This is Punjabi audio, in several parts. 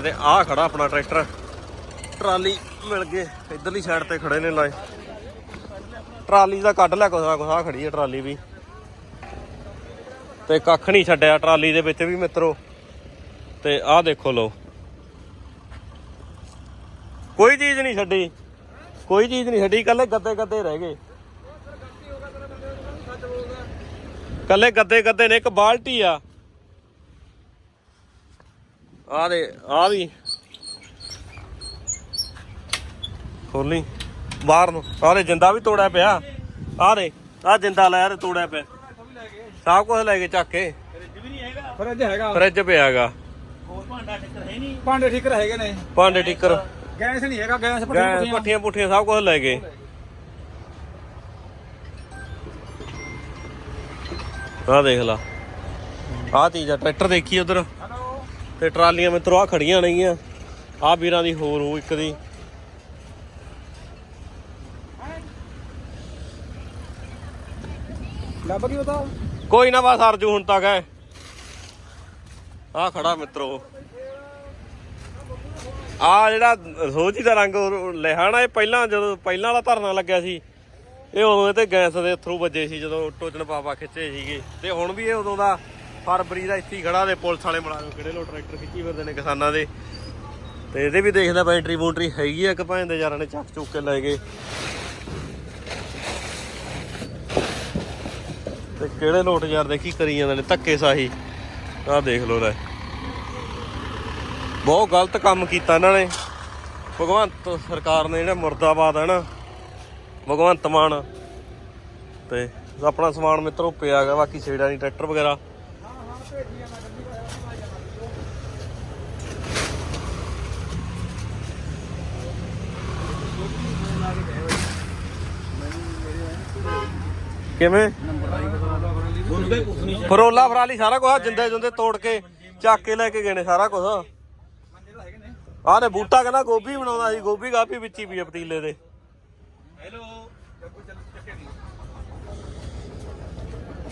ਤੇ ਆਹ ਖੜਾ ਆਪਣਾ ਟਰੈਕਟਰ। ਟਰਾਲੀ ਮਿਲ ਗਏ, ਇਧਰਲੀ ਸਾਈਡ ਤੇ ਖੜੇ ਨੇ ਲਾਏ। ਟਰਾਲੀ ਦਾ ਕੱਢ ਲਿਆ, ਕੋਸਾ ਕੋਸਾ ਖੜੀ ਹੈ ਟਰਾਲੀ ਵੀ। ਤੇ ਕੱਖ ਨਹੀਂ ਛੱਡਿਆ ਟਰਾਲੀ ਦੇ ਵਿੱਚ ਵੀ ਮਿੱਤਰੋ। ਤੇ ਆਹ ਦੇਖੋ ਲੋ ਕੋਈ ਚੀਜ਼ ਨਹੀਂ ਛੱਡੀ। ਕੋਈ ਚੀਜ਼ ਨਹੀਂ ਛੱਡੀ ਕੱਲੇ ਗੱਦੇ ਗੱਦੇ ਰਹਿ ਗਏ। ਕੱਲੇ ਗੱਦੇ ਗੱਦੇ ਨੇ, ਇੱਕ ਬਾਲਟੀ ਆ। ਆ ਦੇ ਆ ਵੀ। ਖੋਲੀ ਬਾਹਰ ਨੂੰ। ਆਹ ਦੇ ਜਿੰਦਾ ਵੀ ਤੋੜਿਆ ਪਿਆ। ਆ ਦੇ ਆ ਜਿੰਦਾ ਲੈ ਤੇ ਤੋੜਿਆ ਪਿਆ। ਸਭ ਕੁਝ ਲੈ ਕੇ ਚੱਕ ਕੇ। ਫਰਿੱਜ ਹੈਗਾ। ਫਰਿੱਜ ਪਿਆਗਾ ਭਾਂਡੇ ਠੀਕ ਹੈਗੇ ਨੇ। ਭਾਂਡੇ ਟਿੱਕਰ। ਗੈਸ ਨਹੀਂ ਹੈਗਾ ਗੈਸ ਪੱਠੀਆਂ ਪੁੱਠੀਆਂ। ਸਭ ਕੁਝ ਲੈ ਗਏ ਆ ਦੇਖ ਲਾ। ਆ ਚੀਜ਼ ਆ ਟਰੈਕਟਰ ਦੇਖੀ ਉਧਰ। ਤੇ ਟਰਾਲੀਆਂ ਮਿੱਤਰੋ ਆ ਖੜੀਆਂ ਨੇਗੀਆਂ ਆ ਵੀਰਾਂ ਦੀ ਹੋਰ ਉਹ ਇੱਕ ਦੀ। ਲੱਭ ਗਈ ਉਹਦਾ। ਕੋਈ ਨਾ ਬਸ ਅਰਜੂ ਹੁਣ ਤੱਕ ਹੈ। ਆ ਖੜਾ ਮਿੱਤਰੋ। ਆ ਜਿਹੜਾ ਸੋਚੀ ਦਾ ਰੰਗ ਨਾ ਇਹ ਪਹਿਲਾਂ ਜਦੋਂ ਪਹਿਲਾਂ ਵਾਲਾ ਧਰਨਾ ਲੱਗਿਆ ਸੀ ਇਹ ਉਦੋਂ ਇਹ ਤੇ ਗੈਸ ਦੇ ਥਰੂ ਵੱਜੇ ਸੀ ਜਦੋਂ ਟੋਚਨ ਪਾਪਾ ਖਿੱਚੇ ਸੀਗੇ। ਤੇ ਹੁਣ ਵੀ ਇਹ ਉਦੋਂ ਦਾ ਫਰਵਰੀ ਦਾ ਇੱਥੇ ਖੜਾ ਦੇ ਪੁਲਿਸ ਵਾਲੇ ਮੁਲਾਜ਼ਮ ਕਿਹੜੇ ਲੋ ਟਰੈਕਟਰ ਖਿੱਚੀ ਫਿਰਦੇ ਨੇ ਕਿਸਾਨਾਂ ਦੇ। ਤੇ ਇਹਦੇ ਵੀ ਦੇਖਦਾ ਬੈਟਰੀ ਬੂਟਰੀ ਹੈਗੀ ਆ ਕਿ ਭਾਂ ਯਾਰਾਂ ਨੇ ਚੱਕ ਚੁੱਕ ਕੇ ਲੈ ਗਏ। ਤੇ ਕਿਹੜੇ ਲੋਟ ਯਾਰ ਦੇਖੀ ਕਰੀ ਜਾਂਦੇ ਨੇ, ਧੱਕੇ ਸਾਹੀ। ਆਹ ਦੇਖ ਲੋ ਲੈ। ਬਹੁਤ ਗਲਤ ਕੰਮ ਕੀਤਾ ਇਹਨਾਂ ਨੇ। ਭਗਵੰਤ ਸਰਕਾਰ ਨੇ ਜਿਹੜਾ ਮੁਰਦਾਬਾਦ ਹੈ ਨਾ, ਭਗਵੰਤ ਮਾਨ। ਤੇ ਆਪਣਾ ਸਮਾਨ ਮਿੱਤਰੋ ਪਿਆ ਗਾ ਬਾਕੀ ਛੇੜਾ ਨਹੀਂ ਟਰੈਕਟਰ ਵਗੈਰਾ। ਕਿਵੇਂ? ਫਰੋਲਾ ਫਰਾਲੀ ਸਾਰਾ ਕੁਝ ਜਿੰਦੇ ਜੁੰਦੇ ਤੋੜ ਕੇ ਚੱਕ ਕੇ ਲੈ ਕੇ ਗਏ ਨੇ ਸਾਰਾ ਕੁਝ ਆਹ ਤੇ ਬੂਟਾ ਕਹਿੰਦਾ ਗੋਭੀ ਬਣਾਉਂਦਾ ਸੀ ਗੋਭੀ ਗਾਭੀ ਵਿੱਚ ਹੀ ਆ ਪਤੀਲੇ ਦੇ।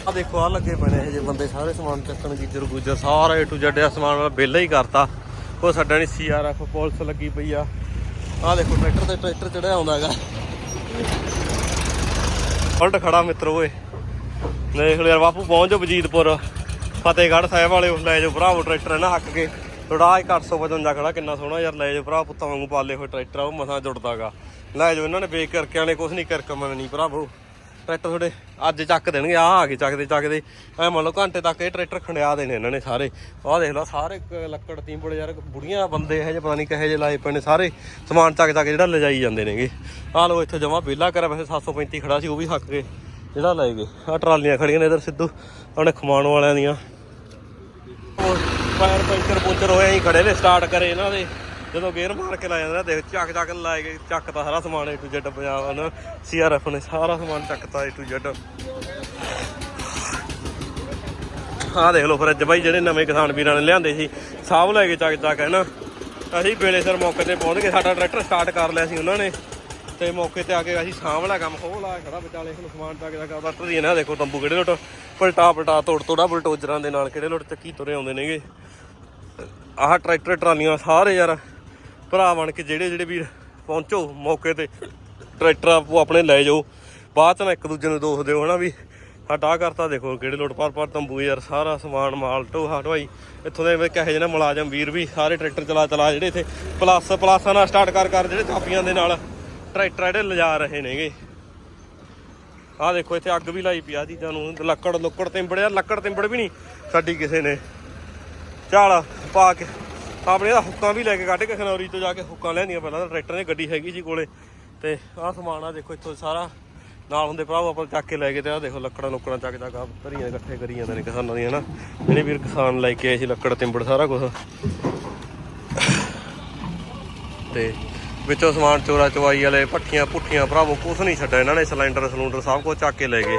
ਆ ਦੇਖੋ ਆ ਲੱਗੇ ਪਏ ਨੇ ਇਹ ਜੇ ਬੰਦੇ ਸਾਰੇ ਸਮਾਨ ਚੱਕਣ ਗੀਜਰ ਗੁੱਜਰ, ਸਾਰਾ ਏ ਟੂ ਜ਼ੈਡ ਆ ਸਮਾਨ ਵਾਲਾ ਬਿੱਲ ਹੀ ਕਰਤਾ। ਕੋਈ ਸਾਡਾ ਨਹੀਂ ਸੀਆਰਐਫ ਪੁਲਿਸ ਲੱਗੀ ਪਈ ਆ। ਆ ਦੇਖੋ, ਟਰੈਕਟਰ ਤੇ ਟਰੈਕਟਰ ਚੜਿਆ ਆਉਂਦਾ ਹੈਗਾ। ਫਲਟ ਖੜਾ ਮਿੱਤਰ ਓਏ। ਦੇਖ ਲਓ ਯਾਰ, ਬਾਪੂ ਪਹੁੰਚ ਜਾਓ ਵਜੀਦਪੁਰ ਫਤਿਹਗੜ੍ਹ ਸਾਹਿਬ ਵਾਲੇ ਲੈ ਜਾਓ ਭਰਾਵੋ ਟਰੈਕਟਰ ਨਾ ਹੱਕ ਕੇ। ਥੋੜਾ 855 ਖੜਾ ਕਿੰਨਾ ਸੋਹਣਾ ਯਾਰ, ਲੈ ਜਾਓ ਭਰਾ, ਪੁੱਤਾਂ ਵਾਂਗੂ ਪਾਲੇ ਹੋਏ ਟਰੈਕਟਰ ਆ, ਉਹ ਮਸਾਂ ਜੁੜਦਾਗਾ ਲੈ ਜਾਓ, ਇਹਨਾਂ ਨੇ ਬੇਕ ਕਰਕੇ ਆਣੇ ਕੁਝ ਨਹੀਂ ਕਰ ਮੰਨਣੀ ਭਰਾਵੋ ਟਰੈਕਟਰ ਤੁਹਾਡੇ ਅੱਜ ਚੱਕ ਦੇਣਗੇ ਆ ਆ ਕੇ ਚੱਕਦੇ ਚੱਕਦੇ। ਐ ਮੰਨ ਲਓ ਘੰਟੇ ਤੱਕ ਇਹ ਟਰੈਕਟਰ ਖੰਡਿਆ ਦੇਣੇ ਇਹਨਾਂ ਨੇ ਸਾਰੇ। ਆਹ ਦੇਖ ਲਓ ਸਾਰੇ ਲੱਕੜ ਤੀਂਬੜ ਯਾਰ ਬੁੜੀਆਂ ਬੰਦੇ ਇਹ ਜਿਹੇ, ਪਤਾ ਨਹੀਂ ਕਹੇ ਜੇ ਲਾਏ ਪਏ ਨੇ, ਸਾਰੇ ਸਮਾਨ ਚੱਕ ਚੱਕ ਜਿਹੜਾ ਲਿਜਾਈ ਜਾਂਦੇ ਨੇਗੇ। ਆਹ ਲਓ ਇੱਥੇ ਜਮਾ ਵਿਹਲਾ ਕਰਿਆ ਵੈਸੇ 735 ਖੜਾ ਸੀ, ਉਹ ਵੀ ਹੱਕ ਕੇ ਜਿਹੜਾ ਲੈ ਗਏ। ਆ ਟਰਾਲੀਆਂ ਖੜੀਆਂ ਨੇ ਇਧਰ ਸਿੱਧੂ ਉਹਨੇ ਖਮਾਣ ਵਾਲਿਆਂ ਦੀਆਂ। ਉਹ ਟਾਇਰ ਪੈਂਚਰ ਪੁੰਚਰ ਹੋਇਆ ਹੀ ਖੜੇ ਨੇ ਸਟਾਰਟ ਕਰੇ ਇਹਨਾਂ ਦੇ। ਜਦੋਂ ਗੇਅਰ ਮਾਰ ਕੇ ਲਾ ਜਾਂਦਾ ਦੇਖ, ਚੱਕ ਚੱਕ ਲਾਏ ਗਏ ਚੱਕਤਾ ਸਾਰਾ ਸਮਾਨ ਏ ਟੂ ਜ਼ੈਡ ਪੰਜਾਬ ਨਾ ਸੀਆਰਐਫ ਨੇ ਸਾਰਾ ਸਮਾਨ ਚੱਕਤਾ ਏ ਟੂ ਜ਼ੈਡ ਆਹ ਦੇਖ ਲਓ ਫਰਿੱਜ ਬਾਈ, ਜਿਹੜੇ ਨਵੇਂ ਕਿਸਾਨ ਵੀਰਾਂ ਨੇ ਲਿਆਂਦੇ ਸੀ ਸਾਹਬ ਲੈ ਕੇ ਚੱਕ ਚੱਕ ਹੈ ਨਾ ਅਸੀਂ ਵੇਲੇ ਸਿਰ ਮੌਕੇ ਤੇ ਪਹੁੰਚ ਗਏ, ਸਾਡਾ ਟਰੈਕਟਰ ਸਟਾਰਟ ਕਰ ਲਿਆ ਸੀ ਉਹਨਾਂ ਨੇ। ਤੇ ਮੌਕੇ ਤੇ ਆ ਕੇ ਅਸੀਂ ਸਾਂਭ ਲਿਆ ਕੰਮ ਖੋਲ ਆ ਖੜਾ ਵਿਚਾਲੇ, ਹੁਣ ਸਮਾਨ ਚੱਕ ਚੱਕ ਕਰਦਾ ਟਰੀ ਨਾ ਦੇਖੋ ਤੰਬੂ ਕਿਹੜੇ ਲੋਟ, ਪਲਟਾ ਪਲਟਾ, ਤੋੜ, ਤੋੜਾ, ਬੁਲਟੋਜਰਾਂ ਦੇ ਨਾਲ ਕਿਹੜੇ ਲੋਟ, ਚੱਕੀ ਤੁਰੇ ਆਉਂਦੇ ਨੇਗੇ। ਆਹ ਟਰੈਕਟਰ, ਟਰਾਲੀਆਂ, ਸਾਰੇ ਯਾਰ। ਭਰਾ ਬਣ ਕੇ ਜਿਹੜੇ ਜਿਹੜੇ ਵੀਰ ਪਹੁੰਚੋ ਮੌਕੇ ਤੇ, ਟਰੈਕਟਰ ਆਪੋ ਆਪਣੇ ਲੈ ਜਾਓ। ਬਾਅਦ ਚ ਨਾ ਇੱਕ ਦੂਜੇ ਨੂੰ ਦੋਖ ਦਿਓ, ਹਨਾ ਵੀ ਸਾਡਾ ਕਰਤਾ ਦੇਖੋ ਕਿਹੜੇ ਲੋਟ ਪਰ ਪਰ ਤੰਬੂ ਯਾਰ, ਸਾਰਾ ਸਮਾਨ ਮਾਲ ਢੋਹਾ ਢਵਾਈ ਇੱਥੋਂ ਦੇ ਕਹੇ ਜਿਹੇ ਮੁਲਾਜ਼ਮ ਵੀਰ ਵੀ ਸਾਰੇ ਟਰੈਕਟਰ ਚਲਾ ਚਲਾ ਜਿਹੜੇ ਇੱਥੇ, ਪਲੱਸ ਪਲਾਸਾਂ ਨਾਲ ਸਟਾਰਟ ਕਰ ਕਰ ਜਿਹੜੇ ਚਾਬੀਆਂ ਦੇ ਨਾਲ ਟਰੈਕਟਰ ਜਿਹੜੇ ਲਿਜਾ ਰਹੇ ਨੇਗੇ। ਆਹ ਦੇਖੋ ਇੱਥੇ ਅੱਗ ਵੀ ਲਾਈ ਪਈ ਆ ਚੀਜ਼ਾਂ ਨੂੰ ਲੱਕੜ ਲੁੱਕੜ ਤਿੰਬੜਿਆ ਲੱਕੜ ਤਿੰਬੜ ਵੀ ਨਹੀਂ ਸਾਡੀ ਕਿਸੇ ਨੇ। ਝਾਲ ਪਾ ਕੇ ਆਪਣੇ ਦਾ ਹੁੱਕਾਂ ਵੀ ਲੈ ਕੇ ਕੱਢ ਕੇ ਖਨੌਰੀ ਤੋਂ ਜਾ ਕੇ ਹੁੱਕਾਂ ਲੈਂਦੀਆਂ ਪਹਿਲਾਂ ਤਾਂ ਟਰੈਕਟਰ ਦੀ ਗੱਡੀ ਹੈਗੀ ਸੀ ਕੋਲੇ। ਤੇ ਆਹ ਸਮਾਨ ਆ ਦੇਖੋ ਇੱਥੋਂ ਸਾਰਾ। ਨਾਲ ਹੁੰਦੇ ਭਰਾਵੋ ਆਪਾਂ ਚੱਕ ਕੇ ਲੈ ਕੇ ਤੇ ਆਹ ਦੇਖੋ ਲੱਕੜਾਂ ਲੁੱਕੜਾਂ ਚੱਕ ਚੱਕ ਆ ਧਰੀਆਂ ਇਕੱਠੇ ਕਰੀ ਜਾਂਦੇ ਨੇ ਕਿਸਾਨਾਂ ਦੀਆਂ ਨਾ। ਜਿਹੜੇ ਵੀਰ ਕਿਸਾਨ ਲੈ ਕੇ ਆਏ ਸੀ ਲੱਕੜ ਤਿੰਬੜ ਸਾਰਾ ਕੁਝ ਤੇ ਵਿੱਚੋਂ ਸਮਾਨ ਚੋਰਾ ਚਵਾਈ ਵਾਲੇ ਪੱਠੀਆਂ ਪੁੱਠੀਆਂ ਭਰਾਵੋ ਕੁਝ ਨਹੀਂ ਛੱਡਿਆ ਇਹਨਾਂ ਨੇ। ਸਿਲੰਡਰ ਸਿਲੰਡਰ ਸਭ ਕੁਝ ਚੱਕ ਕੇ ਲੈ ਗਏ।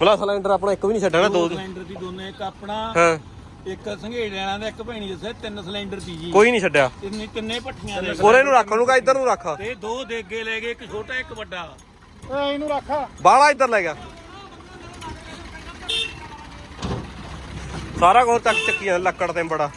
ਭਲਾ ਸਿਲੰਡਰ ਆਪਣਾ ਇੱਕ ਵੀ ਨਹੀਂ ਛੱਡਿਆ ਨਾ ਦੋ ਸਿਲੰਡਰ ਦੀ ਦੋਨੇ ਇੱਕ ਆਪਣਾ। ਹਾਂ। ਇੱਕ ਸੰਘੇੜ ਲੈਣਾ ਦਾ ਇੱਕ ਭੈਣੀ ਦੱਸਿਆ ਤਿੰਨ ਸਿਲੰਡਰ ਸੀ ਜੀ। ਕੋਈ ਨਹੀਂ ਛੱਡਿਆ। ਤਿੰਨੇ ਤਿੰਨੇ ਪੱਠੀਆਂ ਦੇ। ਕੋਲੇ ਨੂੰ ਰੱਖ ਕਾ ਇੱਧਰ ਨੂੰ ਰੱਖ। ਤੇ ਦੋ ਦੇਗੇ ਲੈ ਗਏ ਇੱਕ ਛੋਟਾ ਇੱਕ ਵੱਡਾ। ਓਏ ਇਹਨੂੰ ਰੱਖ। ਬਾਹਲਾ ਇੱਧਰ ਲੈ ਗਿਆ। ਸਾਰਾ ਕੁਝ ਚੱਕ ਚੱਕੀਆਂ ਲੱਕੜ ਤੇ ਬੜਾ।